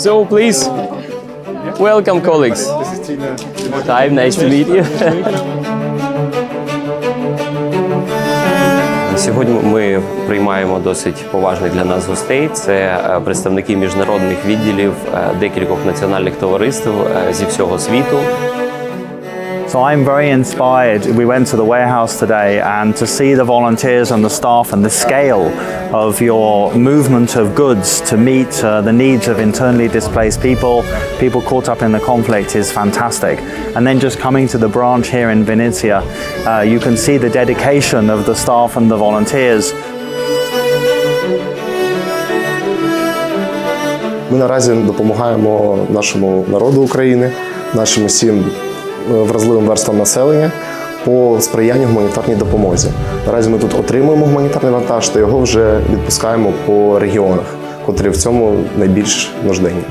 So please, welcome colleagues. Hi, nice to meet you. Сьогодні ми приймаємо досить поважних для нас гостей. Це е, представники міжнародних відділів е, декількох національних товариств е, зі всього світу. So I'm very inspired. We went to the warehouse today and to see the volunteers and the staff and the scale of your movement of goods to meet uh, the needs of internally displaced people, people caught up in the conflict is fantastic. And then just coming to the branch here in Venezia, uh, you can see the dedication of the staff and the volunteers. Ми наразі допомагаємо нашому народу України, нашим усім е, вразливим верствам населення по сприянню гуманітарній допомозі. Наразі ми тут отримуємо гуманітарний вантаж та його вже відпускаємо по регіонах, котрі в цьому найбільш нужденні.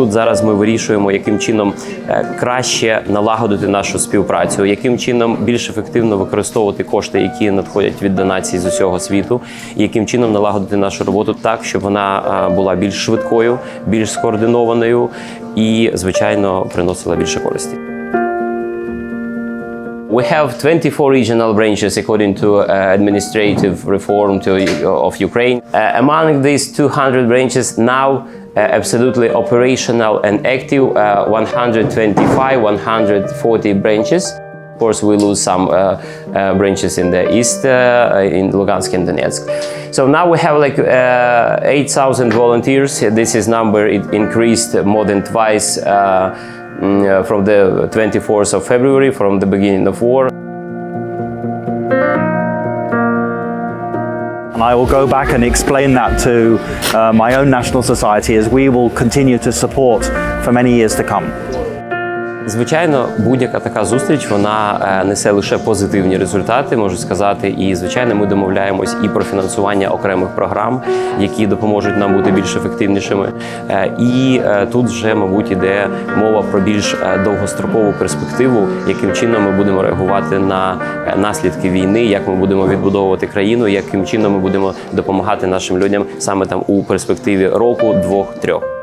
Тут зараз ми вирішуємо, яким чином е, краще налагодити нашу співпрацю, яким чином більш ефективно використовувати кошти, які надходять від донацій з усього світу, яким чином налагодити нашу роботу так, щоб вона е, була більш швидкою, більш скоординованою і, звичайно, приносила більше користі. We have 24 regional branches according to uh, administrative reform to, of Ukraine. Uh, among these 200 branches now absolutely operational and active, uh, 125, 140 branches. Of course, we lose some uh, uh, branches in the east, uh, in Lugansk and Donetsk. So now we have like uh, 8,000 volunteers. This is number it increased more than twice uh, mm, uh, from the 24th of February, from the beginning of war. And I will go back and explain that to uh, my own national society as we will continue to support for many years to come. Звичайно, будь-яка така зустріч вона е, несе лише позитивні результати, можу сказати. І звичайно, ми домовляємось і про фінансування окремих програм, які допоможуть нам бути більш ефективнішими. Е, І е, тут вже, мабуть, іде мова про більш довгострокову перспективу, яким чином ми будемо реагувати на наслідки війни, як ми будемо відбудовувати країну, яким чином ми будемо допомагати нашим людям саме там у перспективі року, двох, трьох.